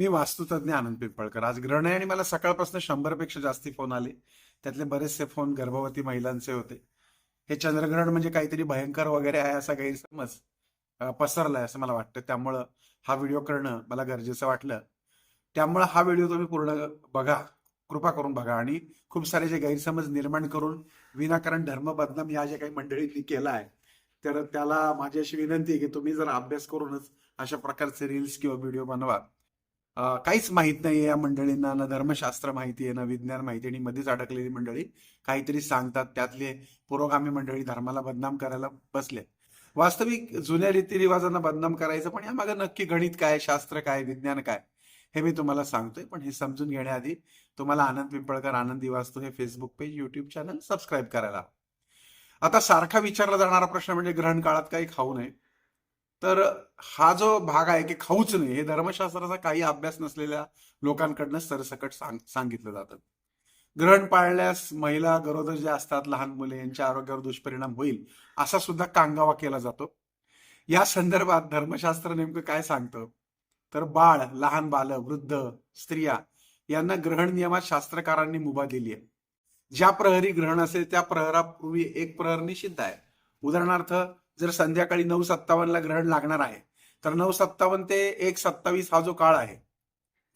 मी वास्तुतज्ञ आनंद पिंपळकर. आज ग्रहण आहे आणि मला सकाळपासून शंभरपेक्षा जास्ती फोन आले. त्यातले बरेचसे फोन गर्भवती महिलांचे होते. हे चंद्रग्रहण म्हणजे काहीतरी भयंकर वगैरे आहे असा गैरसमज पसरलाय असं मला वाटतं. त्यामुळं हा व्हिडिओ करणं मला गरजेचं वाटलं. त्यामुळं हा व्हिडिओ तुम्ही पूर्ण बघा कृपा करून बघा. आणि खूप सारे जे गैरसमज निर्माण करून विनाकारण धर्म बदनाम या ज्या काही मंडळींनी केला आहे तर त्याला माझी अशी विनंती आहे की तुम्ही जर अभ्यास करूनच अशा प्रकारचे रील्स किंवा व्हिडिओ बनवा. काहीच माहीत नाही या मंडळींना. ना धर्मशास्त्र माहिती आहे ना विज्ञान माहिती आणि मध्येच अडकलेली मंडळी काहीतरी सांगतात. त्यातले पुरोगामी मंडळी धर्माला बदनाम करायला बसले वास्तविक जुन्या रीतिरिवाजांना बदनाम करायचं पण यामागे नक्की गणित काय शास्त्र काय विज्ञान काय हे मी तुम्हाला सांगतोय. पण हे समजून घेण्याआधी तुम्हाला आनंद पिंपळकर आनंदी वास्तू हे Facebook page YouTube channel subscribe करायला आता सारखा विचारला जाणारा प्रश्न म्हणजे ग्रहण काळात काही खाऊ नये. तर हा जो भाग आहे की खाऊच नाही हे धर्मशास्त्राचा काही अभ्यास नसलेल्या लोकांकडनं सरसकट सांग सांगितलं जातं. ग्रहण पाळल्यास महिला गरोदर ज्या असतात लहान मुले यांच्या आरोग्यावर दुष्परिणाम होईल असा सुद्धा कांगावा केला जातो. या संदर्भात धर्मशास्त्र नेमकं काय सांगतं? तर बाळ लहान बाल वृद्ध स्त्रिया यांना ग्रहण नियमात शास्त्रकारांनी मुभा दिली आहे. ज्या प्रहरी ग्रहण असेल त्या प्रहरापूर्वी एक प्रहर निषिद्ध आहे. उदाहरणार्थ जर संध्याकाळी नऊ सत्तावन्नला ग्रहण लागणार आहे तर नऊ सत्तावन्न ते एक सत्तावीस हा जो काळ आहे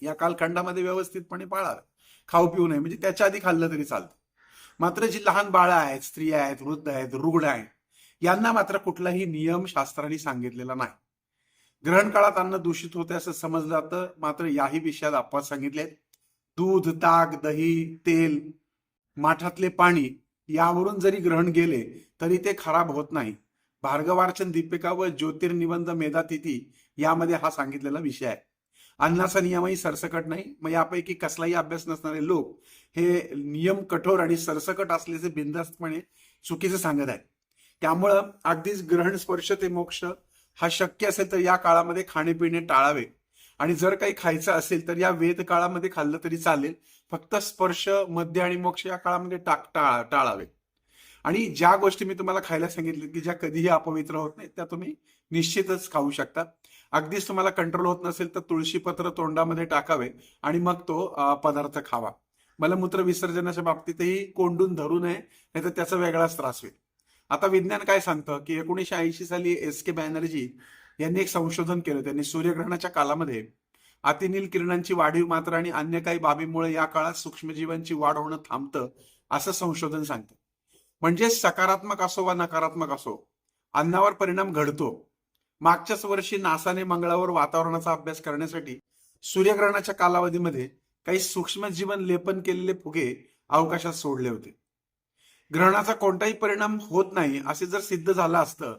या कालखंडामध्ये व्यवस्थितपणे पाळावे. खाऊ पिऊ नये म्हणजे त्याच्या आधी खाल्लं तरी चालतं. मात्र जी लहान बाळं आहेत स्त्रिया आहेत वृद्ध आहेत रुग्ण आहेत यांना मात्र कुठलाही नियम शास्त्राने सांगितलेला नाही. ग्रहण काळात अन्न दूषित होते असं समजलं जातं. मात्र याही विषयात अपवाद सांगितले दूध ताक दही तेल माठातले पाणी यावरून जरी ग्रहण गेले तरी ते खराब होत नाही. भार्गवार्चन दीपिका व ज्योतिर्निबंध मेधातिथी यामध्ये हा सांगितलेला विषय आहे. अन्नाचा नियमही सरसकट नाही मग यापैकी कसलाही अभ्यास नसणारे लोक हे नियम कठोर आणि सरसकट असल्याचे बिंदास्तपणे चुकीचे सांगत आहेत. त्यामुळं अगदीच ग्रहण स्पर्श ते मोक्ष हा शक्य असेल तर या काळामध्ये खाणेपिणे टाळावे. आणि जर काही खायचं असेल तर या वेद काळामध्ये खाल्लं तरी चालेल. फक्त स्पर्श मध्य आणि मोक्ष या काळामध्ये टाक टाळा टाळावे. आणि ज्या गोष्टी मी तुम्हाला खायला सांगितल्या की ज्या कधीही अपवित्र होत नाहीत त्या तुम्ही निश्चितच खाऊ शकता. अगदीच तुम्हाला कंट्रोल होत नसेल तर तुळशीपत्र तोंडामध्ये टाकावे आणि मग तो पदार्थ खावा. मलमूत्र विसर्जनाच्या बाबतीतही कोंडून धरू नये नाही तर त्याचा वेगळाच त्रास होईल. आता विज्ञान काय सांगतं की एकोणीसशे ऐंशी साली एस के बॅनर्जी यांनी एक संशोधन केलं. त्यांनी सूर्यग्रहणाच्या कालामध्ये अतिनील किरणांची वाढीव मात्रा आणि अन्य काही बाबीमुळे या काळात सूक्ष्मजीवांची वाढ होणं थांबतं असं संशोधन सांगतं. म्हणजे सकारात्मक असो वा नकारात्मक असो अन्नावर परिणाम घडतो. मागच्याच वर्षी नासाने मंगळावर वातावरणाचा अभ्यास करण्यासाठी सूर्यग्रहणाच्या कालावधीमध्ये काही सूक्ष्मजीवन लेपन केलेले फुगे अवकाशात सोडले होते. ग्रहणाचा कोणताही परिणाम होत नाही असे जर सिद्ध झालं असतं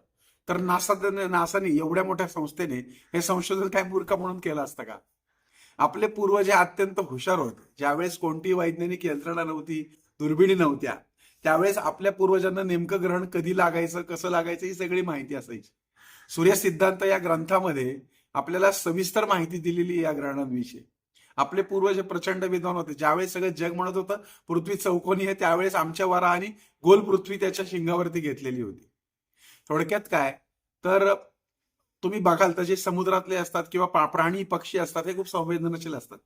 तर नासा नासाने एवढ्या मोठ्या संस्थेने हे संशोधन काय मूर्ख म्हणून केलं असतं का? आपले पूर्वज हे अत्यंत हुशार होते. ज्यावेळेस कोणतीही वैज्ञानिक यंत्रणा नव्हती दुर्बिणी नव्हत्या त्यावेळेस आपल्या पूर्वजांना नेमकं ग्रहण कधी लागायचं कसं लागायचं ही सगळी माहिती असायची. सूर्य सिद्धांत या ग्रंथामध्ये आपल्याला सविस्तर माहिती दिलेली या ग्रहणांविषयी. आपले पूर्वज प्रचंड विद्वान होते. ज्यावेळेस सगळं जग म्हणत होतं पृथ्वी चौकोनी आहे त्यावेळेस आमच्या वरा आणि गोल पृथ्वी त्याच्या शिंगावरती घेतलेली होती. थोडक्यात काय? तर तुम्ही बघाल तर जे समुद्रातले असतात किंवा पा- प्राणी पक्षी असतात हे खूप संवेदनशील असतात.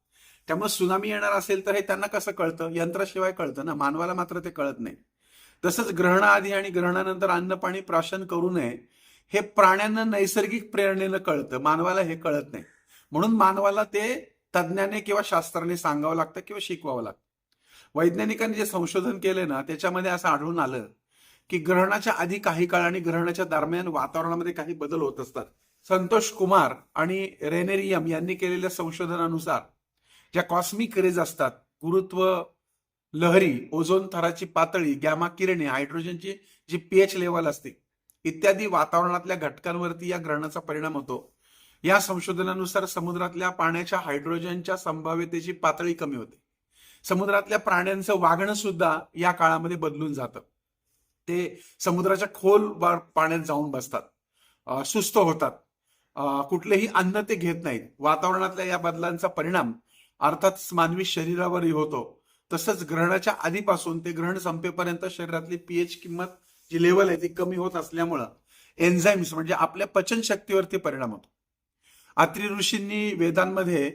त्यामुळे सुनामी येणार असेल तर हे त्यांना कसं कळतं? यंत्राशिवाय कळतं ना? मानवाला मात्र ते कळत नाही. तसंच ग्रहणाआधी आणि ग्रहणानंतर अन्न पाणी प्राशन करू नये हे प्राण्यांना नैसर्गिक प्रेरणेनं कळतं. मानवाला हे कळत नाही. म्हणून मानवाला ते तज्ज्ञाने किंवा शास्त्राने सांगावं लागतं किंवा शिकवावं लागतं. वैज्ञानिकांनी जे संशोधन केले ना त्याच्यामध्ये असं आढळून आलं की ग्रहणाच्या आधी काही काळ आणि ग्रहणाच्या दरम्यान वातावरणामध्ये काही बदल होत असतात. संतोष कुमार आणि रेनेरियम यांनी केलेल्या संशोधनानुसार ज्या कॉस्मिक रेज असतात गुरुत्व लहरी ओझोन थराची पातळी गॅमा किरणे हायड्रोजनची जी पीएच लेवल असते इत्यादी वातावरणातल्या घटकांवरती या ग्रहणाचा परिणाम होतो. या संशोधनानुसार समुद्रातल्या पाण्याच्या हायड्रोजनच्या संभाव्यतेची पातळी कमी होते. समुद्रातल्या प्राण्यांचं वागणं सुद्धा या काळामध्ये बदलून जातं. ते समुद्राच्या खोल पाण्यात जाऊन बसतात. सुस्त होतात. कुठलेही अन्न ते घेत नाहीत. वातावरणातल्या या बदलांचा परिणाम अर्थात मानवी शरीरावरही होतो. तसंच ग्रहणाच्या आधीपासून ते ग्रहण संपेपर्यंत शरीरातली पीएच किंमत जी लेवल आहे ती कमी होत असल्यामुळं एन्झाईम्स म्हणजे आपल्या पचन शक्तीवरती परिणाम होतो. आत्री ऋषींनी वेदांमध्ये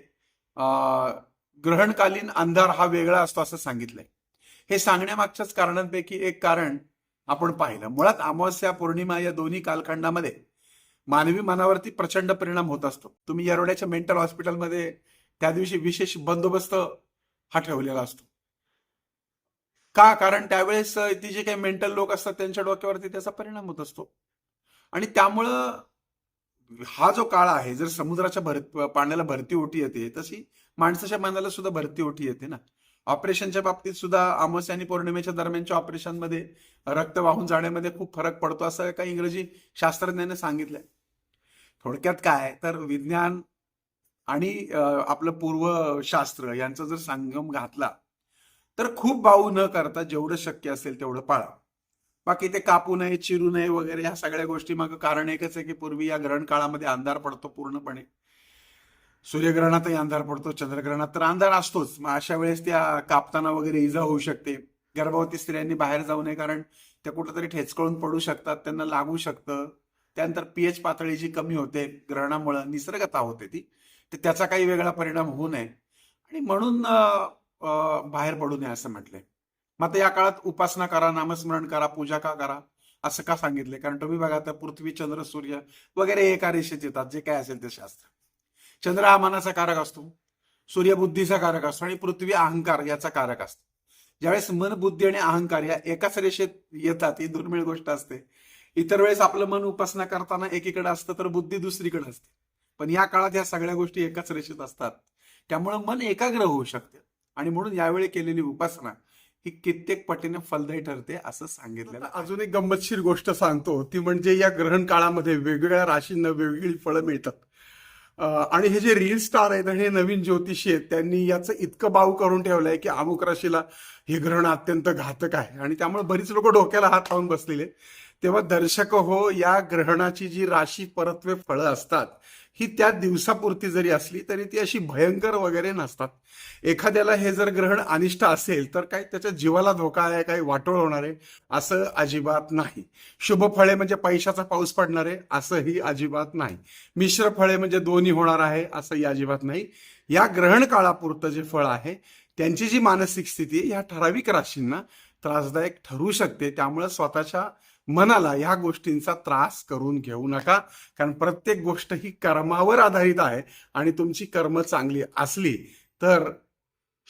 ग्रहणकालीन अंधार हा वेगळा असतो असं सांगितलंय. हे सांगण्यामागच्याच कारणांपैकी एक कारण आपण पाहिलं. मुळात अमावस्या पौर्णिमा या दोन्ही कालखंडामध्ये मानवी मनावरती प्रचंड परिणाम होत असतो. तुम्ही येरवड्याच्या मेंटल हॉस्पिटलमध्ये त्या दिवशी विशेष बंदोबस्त हा ठेवलेला असतो. का? कारण त्यावेळेस ती जे काही मेंटल लोक असतात त्यांच्या डोक्यावरती त्याचा परिणाम होत असतो. आणि त्यामुळं हा जो काळ आहे जर समुद्राच्या भर पाण्याला भरती ओटी येते तशी माणसाच्या मनाला सुद्धा भरती ओटी येते ना. ऑपरेशनच्या बाबतीत सुद्धा अमावस्या आणि पौर्णिमेच्या दरम्यानच्या ऑपरेशनमध्ये रक्त वाहून जाण्यामध्ये खूप फरक पडतो असं काही इंग्रजी शास्त्रज्ञाने सांगितलंय. थोडक्यात काय? तर विज्ञान आणि आपलं पूर्वशास्त्र यांचा जर संगम घातला तर खूप बाऊ न करता जेवढं शक्य असेल तेवढं पाळा. बाकी ते कापू नये चिरू नये वगैरे ह्या सगळ्या गोष्टी मागं कारण एकच आहे की पूर्वी या ग्रहण काळामध्ये अंधार पडतो पूर्णपणे. सूर्यग्रहणातही अंधार पडतो चंद्रग्रहणात तर अंधार असतोच. मग अशा वेळेस त्या कापताना वगैरे इजा होऊ शकते. गर्भवती स्त्रियांनी बाहेर जाऊ नये कारण त्या कुठंतरी ठेचकळून पडू शकतात त्यांना लागू शकतं. त्यानंतर पीएच पातळी जी कमी होते ग्रहणामुळं निसर्गता होते ती तर त्याचा काही वेगळा परिणाम होऊ नये. आणि म्हणून बाहेर पडू नये असं म्हटलंय. मग आता या काळात उपासना करा नामस्मरण करा पूजा का करा असं का सांगितलंय? कारण तुम्ही बघा आता पृथ्वी चंद्र सूर्य वगैरे एका रेषेत येतात जे काय असेल ते शास्त्र. चंद्र हा मनाचा कारक असतो सूर्य बुद्धीचा कारक असतो आणि पृथ्वी अहंकार याचा कारक असतो. ज्यावेळेस मन बुद्धी आणि अहंकार या एकाच रेषेत येतात ही दुर्मिळ गोष्ट असते. इतर वेळेस आपलं मन उपासना करताना एकीकडे असतं तर बुद्धी दुसरीकडे असते. पण या काळात या सगळ्या गोष्टी एकाच रेषेत असतात. त्यामुळे मन एकाग्र होऊ शकते. आणि म्हणून यावेळी केलेली उपासना ही कित्येक पटीने फलदायी ठरते असं सांगितलेलं. अजून एक गंमतशीर गोष्ट सांगतो ती म्हणजे या ग्रहण काळामध्ये वेगवेगळ्या राशींना वेगवेगळी फळं मिळतात आणि हे जे रील स्टार आहेत आणि हे नवीन ज्योतिषी आहेत त्यांनी याचं इतकं बाऊ करून ठेवलंय की अमुक राशीला हे ग्रहण अत्यंत घातक आहे आणि त्यामुळे बरीच लोक डोक्याला हात लावून बसलेले. तेव्हा दर्शक हो या ग्रहणाची जी राशी परत्वे फळं असतात ही त्या दिवसापुरती जरी असली तरी ती अशी भयंकर वगैरे नसतात. एखाद्याला हे जर ग्रहण अनिष्ट असेल तर काय त्याच्या जीवाला धोका आहे काही वाटोळ होणार आहे असं अजिबात नाही. शुभ फळे म्हणजे पैशाचा पाऊस पडणार आहे असंही अजिबात नाही. मिश्र फळे म्हणजे दोन्ही होणार आहे असंही अजिबात नाही. या ग्रहण काळापुरतं जे फळ आहे त्यांची जी मानसिक स्थिती ह्या या ठराविक राशींना त्रासदायक ठरू शकते. त्यामुळे स्वतःच्या मनाला ह्या गोष्टींचा त्रास करून घेऊ नका. कारण प्रत्येक गोष्ट ही कर्मावर आधारित आहे आणि तुमची कर्म चांगली असली तर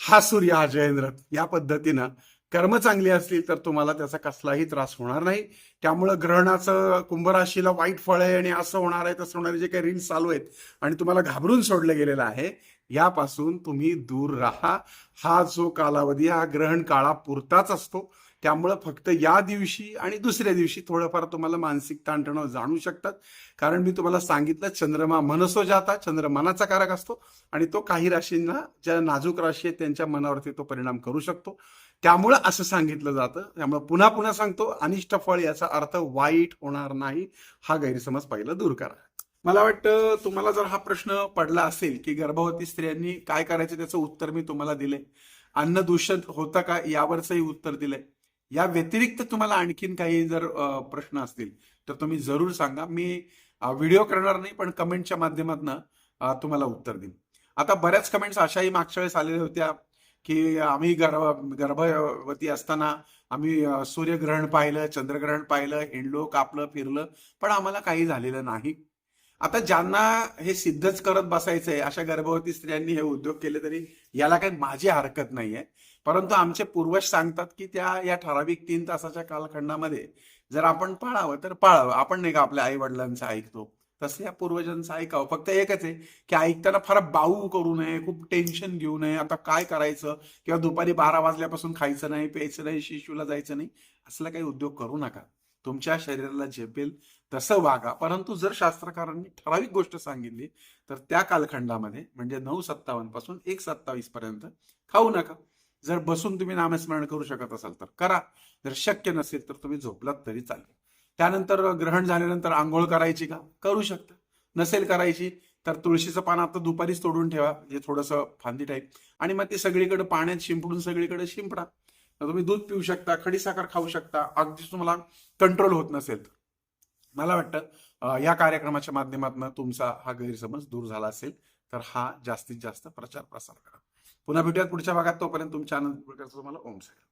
हा सूर्य हा जयेंद्र या पद्धतीनं कर्म चांगली असली तर तुम्हाला त्याचा कसलाही त्रास होणार नाही. त्यामुळं ग्रहणाचं कुंभराशीला वाईट फळ आहे आणि असं होणार आहे तसं होणार आहे जे काही रील्स चालू आहेत आणि तुम्हाला घाबरून सोडलं गेलेलं आहे यापासून तुम्ही दूर राहा. हा जो कालावधी हा ग्रहण काळापुरताच असतो. त्यामुळं फक्त या दिवशी आणि दुसऱ्या दिवशी थोडंफार तुम्हाला मानसिक ताणतणाव जाणू शकतात. कारण मी तुम्हाला सांगितलं चंद्रमा मनसो जाता चंद्र मनाचा कारक असतो आणि तो काही राशींना ज्या नाजूक राशी आहेत त्यांच्या मनावरती तो परिणाम करू शकतो. त्यामुळं असं सांगितलं जातं. त्यामुळे पुन्हा पुन्हा सांगतो अनिष्ट फळ याचा अर्थ वाईट होणार नाही हा गैरसमज पहिला दूर करा. मला वाटतं तुम्हाला जर हा प्रश्न पडला असेल की गर्भवती स्त्रियांनी काय करायचं त्याचं उत्तर मी तुम्हाला दिलंय. अन्न दूषण होतं का यावरचंही उत्तर दिलंय. या व्यतिरिक्त तुम्हाला आणखीन काही जर प्रश्न असतील तर तुम्ही जरूर सांगा. मी व्हिडिओ करणार नाही पण कमेंटच्या माध्यमातून तुम्हाला उत्तर देईन. आता बऱ्याच कमेंट्स अशाही मागच्या वेळेस आलेल्या होत्या. की आम्ही गर्भ गर्भवती असताना आम्ही सूर्यग्रहण पाहिलं चंद्रग्रहण पाहिलं हिंडलो कापलं फिरलं पण आम्हाला काही झालेलं नाही. आता ज्यांना हे सिद्धच करत बसायचंय अशा गर्भवती स्त्रियांनी हे उद्योग केले तरी याला काही माझी हरकत नाहीये. परंतु आमचे पूर्वज सांगतात की त्या या ठराविक तीन तासाच्या कालखंडामध्ये जर आपण पाळावं तर पाळावं. आपण नाही का आपल्या आई वडिलांचं ऐकतो? तसं या पूर्वजांचं ऐकावं. फक्त एकच आहे की ऐकताना फार बाऊ करू नये खूप टेन्शन घेऊ नये. आता काय करायचं? किंवा दुपारी बारा वाजल्यापासून खायचं नाही प्यायचं नाही शिशूला जायचं नाही असला काही उद्योग करू नका. तुमच्या शरीराला झेपेल तसं वागा. परंतु जर शास्त्रकारांनी ठराविक गोष्ट सांगितली तर त्या कालखंडामध्ये म्हणजे नऊ सत्तावन्नपासून एक सत्तावीस पर्यंत खाऊ नका. जर बसून तुम्ही नामस्मरण करू शकत असाल तर करा. जर शक्य नसेल तर तुम्ही झोपलात तरी चालेल. त्यानंतर ग्रहण झाल्यानंतर आंघोळ करायची का? करू शकता. नसेल करायची तर तुळशीचं पान आता दुपारीच तोडून ठेवा जे थोडंसं फांदी टाईप आणि मग ती सगळीकडे पाण्यात शिंपडून सगळीकडे शिंपडा. तुम्ही दूध पिऊ शकता खडीसाखर खाऊ शकता अगदीच तुम्हाला कंट्रोल होत नसेल तर. मला वाटतं या कार्यक्रमाच्या माध्यमातून तुमचा हा गैरसमज दूर झाला असेल तर हा जास्तीत जास्त प्रचार प्रसार करा. पुन्हा भेटूयात पुढच्या भागात. तोपर्यंत तुमच्या आनंद तुम्हाला ओम साई